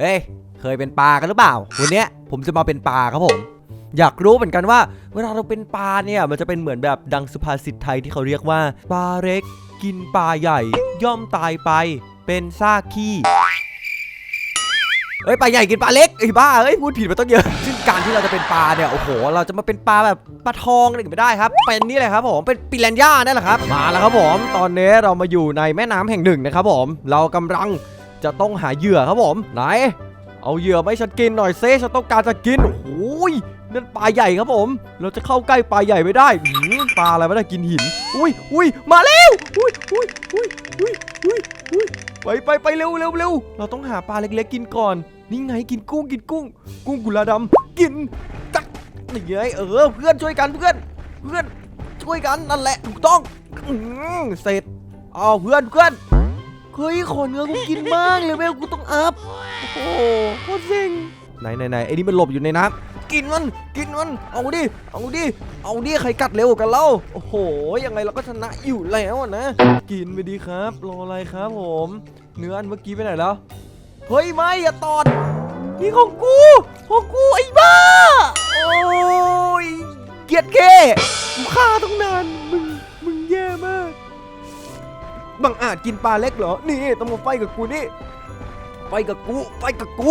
เฮ้ย เคยเป็นปลากันหรือเปล่า วันนี้ผมจะมาเป็นปลาครับผม อยากรู้เหมือนกันว่า เวลาเราเป็นปลาเนี่ย มันจะเป็นเหมือนแบบดังสุภาษิตไทยที่เขาเรียกว่า ปลาเล็ก กินปลาใหญ่ ย่อมตายไป เป็นซากขี้เอ้ยปลาใหญ่กินปลาเล็กไอ้บ้าเอ้ยพูดผิดมาต้องเยอะ ซึ่งการที่เราจะเป็นปลาเนี่ยโอ้โห เราจะมาเป็นปลาแบบปลาทองอะไรไม่ได้ครับ เป็นนี่เลยครับผมเป็นปิรันย่านั่นแหละครับมาแล้วครับผม ตอนนี้เรามาอยู่ในแม่น้ำแห่งหนึ่งนะครับผม เรากำลัง จะต้องหาเหยื่อครับผมไหน เอาเหยื่อมาให้ฉันกินหน่อยเซฉันต้องการจะกินโอ้ยนั่นปลาใหญ่ครับผม เราจะเข้าใกล้ปลาใหญ่ไม่ได้หืปลาอะไรไม่ได้กินหิน อุ้ยอุ้ยมาแล้วอุ้ยอุ้ยอุ้ยอุ้ยอุ้ยอุ้ยไปไปไปเร็วเร็วเร็วเราต้องหาปลาเล็กๆกินก่อน นี่ไงกินกุ้งกินกุ้ง กุ้งกุลาดำกินกัดนี่ไงเออเพื่อนช่วยกันเพื่อน เพื่อนช่วยกันนั่นแหละถูกต้องอเสร็จเอาเพื่อนเพื่อน เฮ้ยขอเนื้อกูกินบ้างเลยเวลกูต้องอัพโอ้โหโคตรเซ็งไหนไหนไหนไอ้นี่มันหลบอยู่ในน้ำกินมันกินมันเอาดิเอาดิเอาดิใครกัดเร็วกันเล่าโอ้โหยังไงเราก็ชนะอยู่แล้วนะ กินไปดีครับรออะไรครับผม เนื้ออันเมื่อกี้ไปไหนแล้วเฮ้ยไม่อย่าตอดนี่ของกูของกูไอ้บ้าโอ้ยเกียดแค่กูฆ่าต้องนานมึง บังอาจกินปลาเล็กเหรอ นี่ต้องมาไฟกับกูนี่ไฟกับกูไฟกับกู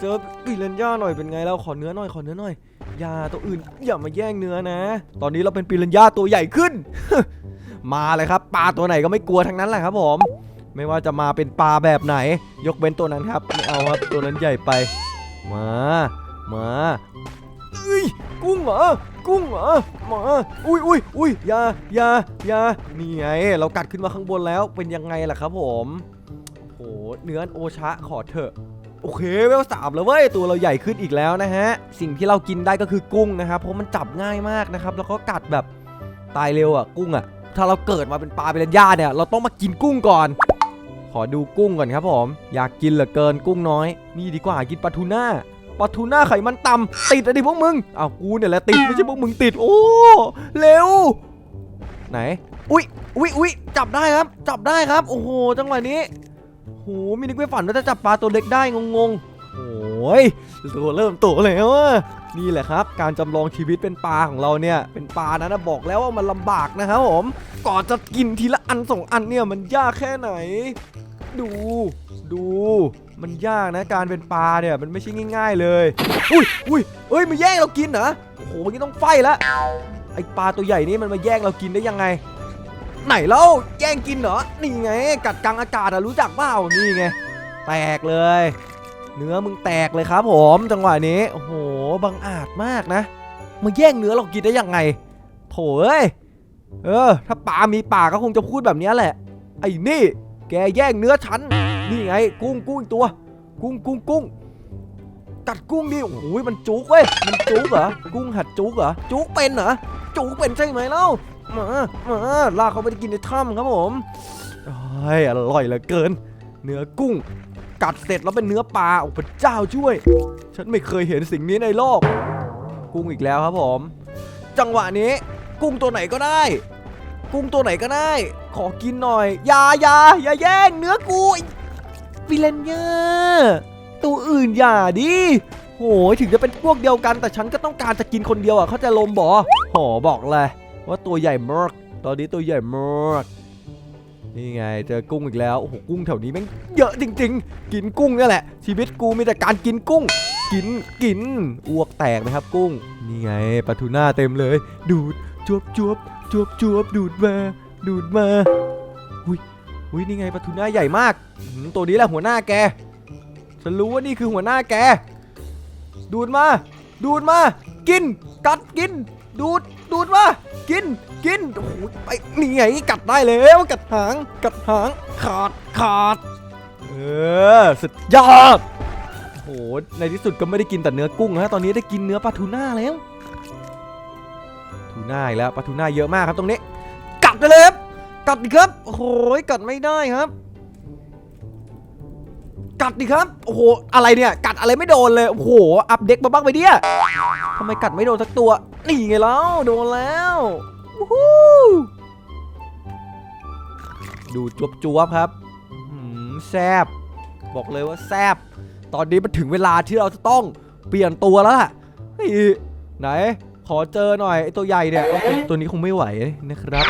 เจอปิรันย่าหน่อยเป็นไงแล้วขอเนื้อหน่อยขอเนื้อหน่อย อย่าตัวอื่นอย่ามาแย่งเนื้อนะ ตอนนี้เราเป็นปิรันย่าตัวใหญ่ขึ้น มาเลยครับ ปลาตัวไหนก็ไม่กลัวทั้งนั้นแหละครับผม ไม่ว่าจะมาเป็นปลาแบบไหน ยกเว้นตัวนั้นครับไม่เอาครับตัวนั้นใหญ่ไป มา มา เอ้ยกุ้งเหรอกุ้งเหรอมาอุ้ยอุ้ยอุ้ยยายายานี่ไง เรากัดขึ้นมาข้างบนแล้วเป็นยังไงล่ะครับผมโหเนื้อโอชะขอเถอะโอเคเวลสามแล้วเว้ยตัวเราใหญ่ขึ้นอีกแล้วนะฮะ สิ่งที่เรากินได้ก็คือกุ้งนะครับเพราะมันจับง่ายมากนะครับ แล้วก็กัดแบบตายเร็วอะกุ้งอะ ถ้าเราเกิดมาเป็นปลาเป็นญาเนี่ย เราต้องมากินกุ้งก่อน ขอดูกุ้งก่อนครับผม อยากกินเหลือเกินกุ้งน้อย นี่ดีกว่ากินปลาทูน่า ปลาทูน่าไขมันต่ำติดอะดิพวกมึงอ้าวกูเนี่ยแหละติดไม่ใช่พวกมึงติด โอ้เร็ว ไหน อุ้ยอุ้ยอุ้ยจับได้ครับ จับได้ครับ โอ้โหจังหวะนี้โหมินึกไม่ฝันว่าจะจับปลาตัวเล็กได้งงๆโอ้ยตัวเริ่มโตแล้วอะนี่แหละครับ การจำลองชีวิตเป็นปลาของเราเนี่ย เป็นปลานะนะบอกแล้วว่ามันลำบากนะครับผมก่อนจะกินทีละอันสองอันเนี่ยมันยากแค่ไหน ดู ดู มันยากนะการเป็นปลาเนี่ยมันไม่ใช่ง่าย ๆเลย อุ้ยอุ้ยเอ้ยมาแย่งเรากินเหรอโอ้โหวันนี้ต้องไฟแล้วไอปลาตัวใหญ่นี่มันมาแย่งเรากินได้ยังไง ไหนเล่าแย่งกินเหรอนี่ไง กัดกลางอากาศอะรู้จักเปล่านี่ไงแตกเลย เนื้อมึงแตกเลยครับ ผมจังหวะนี้โอ้โหบังอาจมากนะมาแย่งเนื้อเรากินได้ยังไง โถเอ้ยเออ ถ้าปลามีปากก็คงจะพูดแบบนี้แหละ ไอ้นี่ แกแย่งเนื้อฉัน นี่ไงกุ้งกุ้งอีกตัว กุ้งกุ้งกุ้งกัดกุ้งดิโอ้โหมันจุกเว้ยมันจุกเหรอกุ้งหัดจุกเหรอจุกเป็นเหรอจุกเป็นใช่ไหมเล่ามามาลากเขาไปกินในถ้ำครับผมเฮ้ยอร่อยเหลือเกิน เนื้อกุ้ง กัดเสร็จแล้วเป็นเนื้อปลาโอ้พระเจ้าช่วย ฉันไม่เคยเห็นสิ่งนี้ในโลก กุ้งอีกแล้วครับผม จังหวะนี้ กุ้งตัวไหนก็ได้ กุ้งตัวไหนก็ได้ ขอกินหน่อยอย่าอย่าอย่าแย่งเนื้อกูไอ้ ฟิเลนเยอร์ตัวอื่นอย่าดิโหยถึงจะเป็นพวกเดียวกันแต่ฉันก็ต้องการจะกินคนเดียวอะเขาจะลมบอโหบอกเลยว่าตัวใหญ่มากตอนนี้ตัวใหญ่มากนี่ไงเจอกุ้งอีกแล้วโอ้โหกุ้งแถวนี้แม่งเยอะจริง ๆ กินกุ้งนี่แหละ ชีวิตกูมีแต่การกินกุ้ง กินกินอ้วกแตกนะครับกุ้งนี่ไงปลาทูน่าเต็มเลย ดูดจวบจวบจวบจวบดูดมาดูดมาอุ้ย อุ้ยนี่ไงปลาทูน่าใหญ่มากตัวนี้แหละหัวหน้าแก ฉันรู้ว่านี่คือหัวหน้าแก ดูดมา ดูดมา กิน กัดกิน ดูด ดูดมา กิน กินโอ้โหไปนี่ไงกัดได้แล้ว กัดหาง กัดหาง ขาด ขาด เออ สุดยอดโอ้โห ในที่สุดก็ไม่ได้กินแต่เนื้อกุ้งนะตอนนี้ได้กินเนื้อปลาทูน่าแล้ว ทูน่าอีกแล้ว ปลาทูน่าเยอะมากครับตรงนี้ กัดไปเลยครับ กัดดิครับ โอ้โหกัดไม่ได้ครับ กัดดิครับ โอ้โห อะไรเนี่ย กัดอะไรไม่โดนเลย โอ้โห อัพเด็กมาบ้างไปเนี่ยทำไมกัดไม่โดนสักตัว นี่ไงแล้ว โดนแล้ววู้ฮู้ดูจวบจวบครับแซบบอกเลยว่าแซบตอนนี้มันถึงเวลาที่เราจะต้องเปลี่ยนตัวแล้วล่ะไหน ขอเจอหน่อยไอตัวใหญ่เนี่ย ตัวนี้คงไม่ไหวนะครับ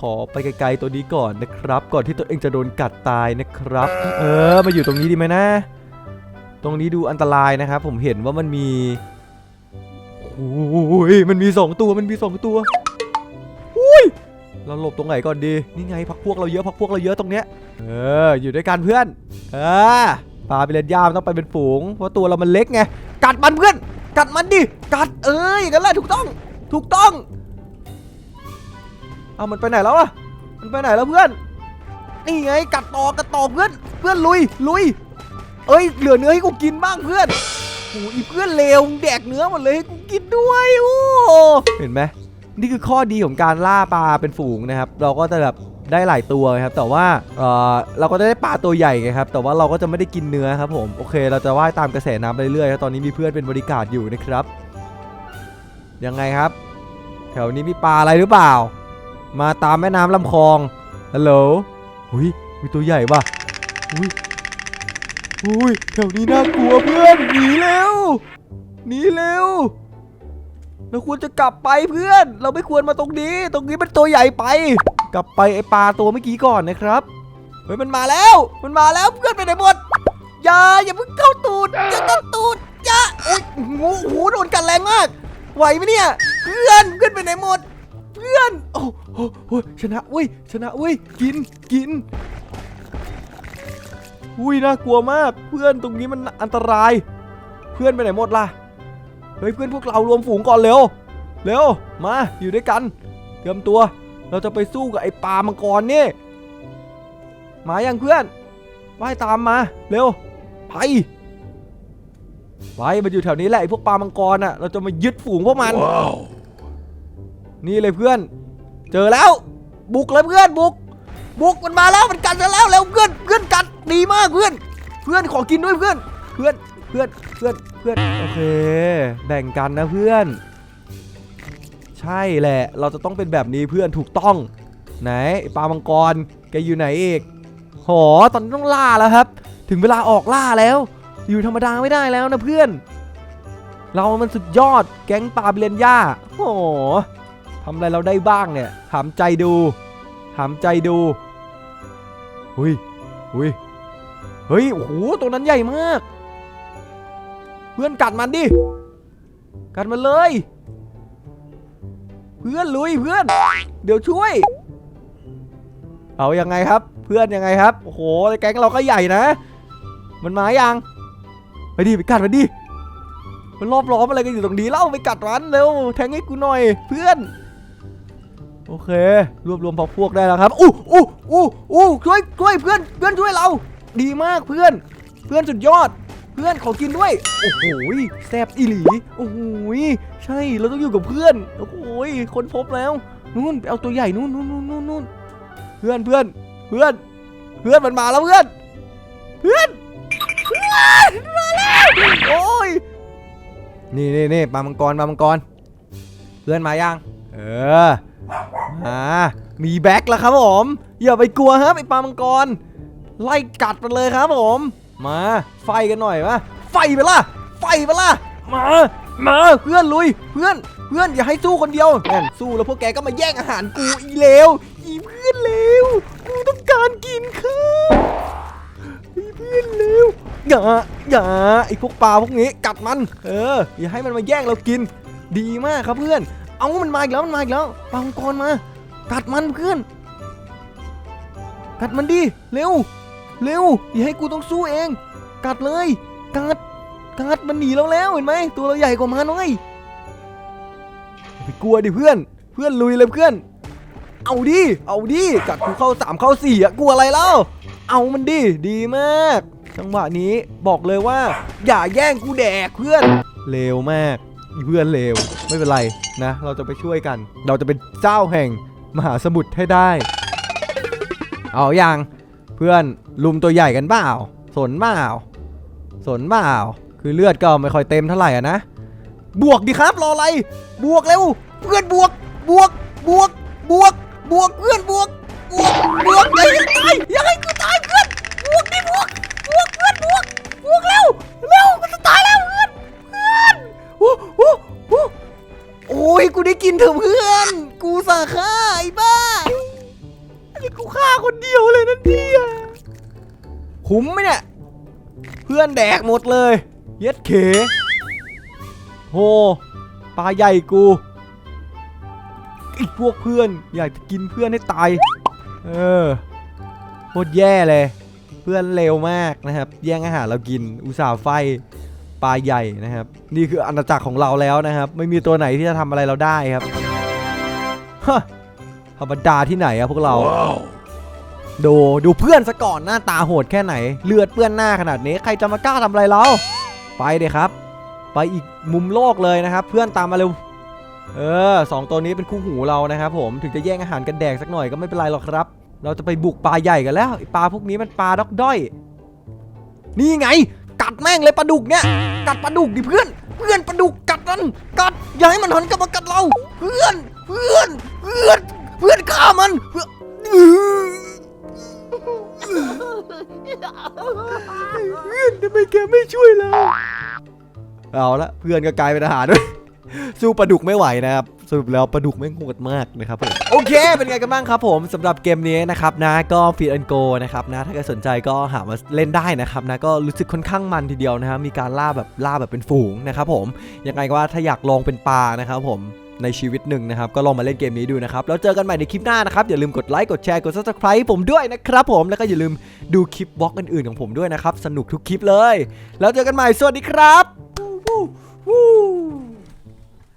ขอไปไกลๆตัวนี้ก่อนนะครับ ก่อนที่ตัวเองจะโดนกัดตายนะครับ เออ มาอยู่ตรงนี้ดีไหมนะ ตรงนี้ดูอันตรายนะครับ ผมเห็นว่ามันมีโอ้ยมันมีสองตัว มันมีสองตัวอุ้ยเราหลบตรงไหนก่อนดี นี่ไงพักพวกเราเยอะพักพวกเราเยอะตรงเนี้ย เออ อยู่ด้วยกันเพื่อน เออปลาไปเล่นยามต้องไปเป็นฝูง เพราะตัวเรามันเล็กไง กัดมันเพื่อน กัดมันดิ กัดเอ้ยอย่างนั้นแหละถูกต้อง ถูกต้อง เอามันไปไหนแล้วอะมันไปไหนแล้วเพื่อน นี่ไงกัดต่อกัดต่อเพื่อน เพื่อนลุย ลุย เอ้ยเหลือเนื้อให้กูกินบ้างเพื่อนโอ้ยเพื่อนเลวแดกเนื้อหมดเลยให้กูกินด้วยโอ้เห็นไหมนี่คือข้อดีของการล่าปลาเป็นฝูงนะครับ เราก็จะแบบ ได้หลายตัวครับแต่ว่าเออเราก็จะได้ปลาตัวใหญ่ไงครับแต่ว่าเราก็จะไม่ได้กินเนื้อครับผมโอเค เราจะว่ายตามกระแสน้ำไปเรื่อยครับตอนนี้มีเพื่อนเป็นบริการอยู่นะครับยังไงครับ แถวนี้มีปลาอะไรหรือเปล่า มาตามแม่น้ำลำคลองฮัลโหลหุยมีตัวใหญ่ป่ะอุ้ยอุ้ยแถวนี้น่ากลัวเพื่อนหนีเร็วหนีเร็ว เราควรจะกลับไปเพื่อน เราไม่ควรมาตรงนี้ ตรงนี้มันตัวใหญ่ไป กลับไปไอปลาตัวเมื่อกี้ก่อนนะครับเฮ้ยมันมาแล้ว มันมาแล้วเพื่อนไปไหนหมดอย่าอย่าเพิ่งเข้าตูดอย่าเข้าตูดอย่าอุ้ยงูหูโดนกันแรงมากไหวไหมเนี่ย เพื่อนเพื่อนไปไหนหมด เพื่อนโอ้โหชนะเว้ยชนะเว้ยกินกินอุ้ยน่ากลัวมาก เพื่อนตรงนี้มันอันตราย เพื่อนไปไหนหมดล่ะ เฮ้ยเพื่อนพวกเรารวมฝูงก่อนเร็ว เร็ว มาอยู่ด้วยกัน เตรียมตัว เราจะไปสู้กับไอ้ปลามังกรนี่ มาอย่างเพื่อนว่ายตามมา เร็ว ไป ไปมันอยู่แถวนี้แหละไอ้พวกปลามังกรน่ะ เราจะมายึดฝูงพวกมัน นี่เลยเพื่อน เจอแล้ว บุกเลยเพื่อนบุก บุกมันมาแล้วมันกัดฉันแล้วแล้วเพื่อนเพื่อนกัดดีมากเพื่อน เพื่อนขอกินด้วยเพื่อน เพื่อนเพื่อนเพื่อน เพื่อนโอเค แบ่งกันนะเพื่อน ใช่แหละ เราจะต้องเป็นแบบนี้เพื่อนถูกต้อง ไหนปลามังกรแกอยู่ไหนอีกหอตอนนี้ต้องล่าแล้วครับ ถึงเวลาออกล่าแล้ว อยู่ธรรมดาไม่ได้แล้วนะเพื่อน เรามันสุดยอดแก๊งปลาเบลนย่าโอ้โหทำอะไรเราได้บ้างเนี่ยถามใจดูถามใจดูหุยหุยเฮ้ยโอ้โหตัวนั้นใหญ่มาก เพื่อนกัดมันดิ กัดมันเลย เพื่อนลุยเพื่อน เดี๋ยวช่วย เอายังไงครับ เพื่อนยังไงครับโอ้โหแก๊งเราก็ใหญ่นะ มันมายังไปดิไปกัดมันดิมันรอบล้อมอะไรกันอยู่ตรงนี้เล่าไปกัดมันเร็วแทงให้กูหน่อย เพื่อน โอเค รวบรวมพอพวกได้แล้วครับอู้อู้อู้อู้ช่วยช่วยเพื่อนเพื่อนช่วยเรา ดีมากเพื่อน เพื่อนสุดยอด เพื่อนขอกินด้วย โอ้โหแซบอีหลี โอ้โหใช่เราต้องอยู่กับเพื่อน โอ้โหคนพบแล้วนู่นไปเอาตัวใหญ่นู่นนู่นนู่นนู่นเพื่อนเพื่อนเพื่อน เพื่อนมันมาแล้วเพื่อน เพื่อนเพื่อนมาแล้วโอ้ยนี่นี่นี่ปลามังกรปลามังกร เพื่อนมายังเอออ่ามีแบ็คแล้วครับผมอย่าไปกลัวครับไอปลามังกร ไล่กัดมันเลยครับผม มา ไฟกันหน่อยวะไฟไปละไฟไปละมา มาเพื่อนลุย เพื่อน เพื่อนอย่าให้สู้คนเดียวแม่นสู้แล้วพวกแกก็มาแย่งอาหารกูอีเลวอีเพื่อนเลวกูต้องการกินข้าวอีเพื่อนเลวอย่าอย่าไอพวกปลาพวกนี้กัดมัน เออ อย่าให้มันมาแย่งเรากิน ดีมากครับเพื่อน เอามันมาอีกแล้วมันมาอีกแล้วปลามังกรมา กัดมันเพื่อน กัดมันดิเร็ว เร็ว อย่าให้กูต้องสู้เอง กัดเลย กัด กัดมันหนีเราแล้วเห็นไหม ตัวเราใหญ่กว่ามันน้อยอย่าไปกลัวดิเพื่อน เพื่อนลุยเลยเพื่อน เอาดิ เอาดิ กัดกูเข้าสามเข้าสี่อะกลัวอะไรแล้วเอามันดิ ดีมาก จังหวะนี้บอกเลยว่า อย่าแย่งกูแดกเพื่อน เลวมากเพื่อนเลว ไม่เป็นไรนะ เราจะไปช่วยกัน เราจะเป็นเจ้าแห่งมหาสมุทรให้ได้ เอาอย่าง เพื่อนลุมตัวใหญ่กันเปล่าสนเปล่าสนเปล่าคือเลือดก็ไม่ค่อยเต็มเท่าไหร่อะนะ บวกดิครับรออะไร บวกเร็ว เพื่อนบวก บวก บวก บวก บวก เพื่อนบวก บวก บวกยังไงตายยังไงกูตายเพื่อน บวกดิบวก บวกเพื่อนบวก บวกเร็ว เร็วมัจะตายแล้วเพื่อน เพื่อนโอ้โหโอ้ยกูได้กินเถอะเพื่อน กูสาฆ่า คนเดียวเลยนั่นเนี่ยคุ้มไหมเนี่ย เพื่อนแดกหมดเลย เย็ดเขโหปลาใหญ่กูไอพวกเพื่อนอยากจะกินเพื่อนให้ตาย เออโคตรแย่เลย เพื่อนเร็วมากนะครับ แย่งอาหารเรากิน อุตส่าห์ไฟปลาใหญ่นะครับ นี่คืออาณาจักรของเราแล้วนะครับ ไม่มีตัวไหนที่จะทำอะไรเราได้ครับฮะธรรมดาที่ไหนอะพวกเรา ดูดูเพื่อนซะก่อนหน้าตาโหดแค่ไหน เลือดเปื้อนหน้าขนาดนี้ใครจะมากล้าทำอะไรเราไปเดยครับ ไปอีกมุมโลกเลยนะครับ เพื่อนตามมาเร็วเออสองตัวนี้เป็นคู่หูเรานะครับ ผมถึงจะแย่งอาหารกันแดกสักหน่อยก็ไม่เป็นไรหรอกครับ เราจะไปบุกปลาใหญ่กันแล้วไอ้ปลาพวกนี้มันปลาดอกด้อย นี่ไง กัดแม่งเลยปลาดุกเนี่ย กัดปลาดุกดิเพื่อน เพื่อนปลาดุกกัดมันกัดอย่าให้มันหันกลับมากัดเรา เพื่อน เอาละเพื่อนก็กลายเป็นอาหารด้วยสู้ปลาดุกไม่ไหวนะครับสรุปแล้วปลาดุกไม่งโหดมากนะครับผมโอเค เป็นไงกันบ้างครับผมสำหรับเกมนี้นะครับนะก็ฟีดอันโกนะครับนะถ้าใครสนใจก็หามาเล่นได้นะครับนะก็รู้สึกค่อนข้างมันทีเดียวนะครับมีการล่าแบบล่าแบบเป็นฝูงนะครับผมยังไงก็ว่าถ้าอยากลองเป็นปลานะครับผมในชีวิตหนึ่งนะครับ ก็ลองมาเล่นเกมนี้ดูนะครับ แล้วเจอกันใหม่ในคลิปหน้านะครับ อย่าลืมกดไลค์กดแชร์กด subscribe ผมด้วยนะครับผมแล้วก็อย่าลืมดูคลิปบล็อกอื่นๆของผมด้วยนะครับสนุกทุกคลิปเลย แล้วเจอกันใหม่สวัสดีครับ Woo! Woo!